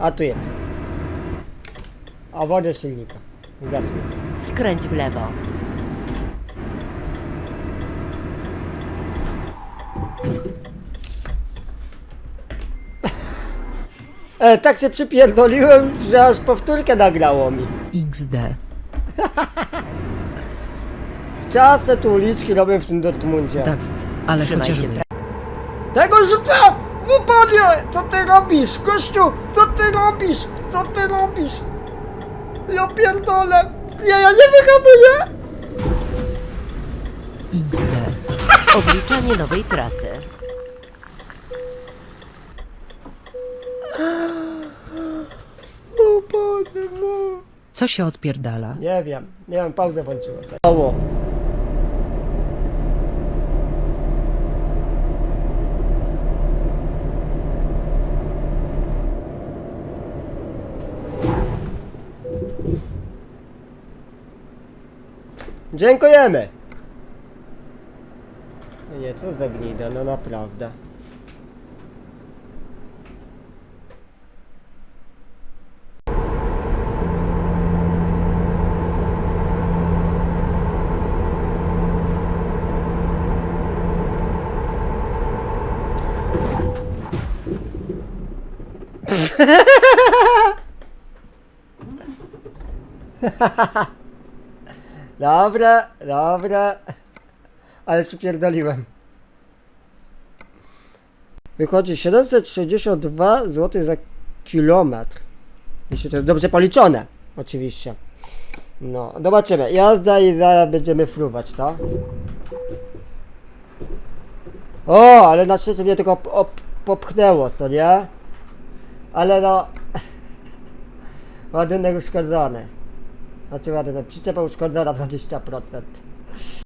A tu jest. A wodę silnika. Gasmy. Skręć w lewo. E, tak się przypierdoliłem, że aż powtórkę nagrało mi. XD. Czasem tu uliczki robię w tym Dortmundzie. Dawid. Ale Trzymaj się chociażby. Tego rzucę! Wypadnie! Co ty robisz, gościu? Co ty robisz? Co ty robisz? Ja pierdolę! Ja, ja nie wyhamuję! XD. Obliczanie nowej trasy. O Boże, no. Co się odpierdala? Nie wiem, nie wiem, pauzę włączyłem. Oło. Dziękujemy. Nie, co za gnida, no naprawdę. Dobra, dobra. Ale przypierdoliłem. Wychodzi 762 zł za kilometr. Jeśli to jest dobrze policzone, oczywiście. No, zobaczymy. Jazda i zaraz będziemy fruwać, tak? O, ale na szczęście mnie tylko op- op- popchnęło, co nie? Ale no... Ładunek uszkodzony. Znaczy ładunek, przyczepa uszkodzona 20%.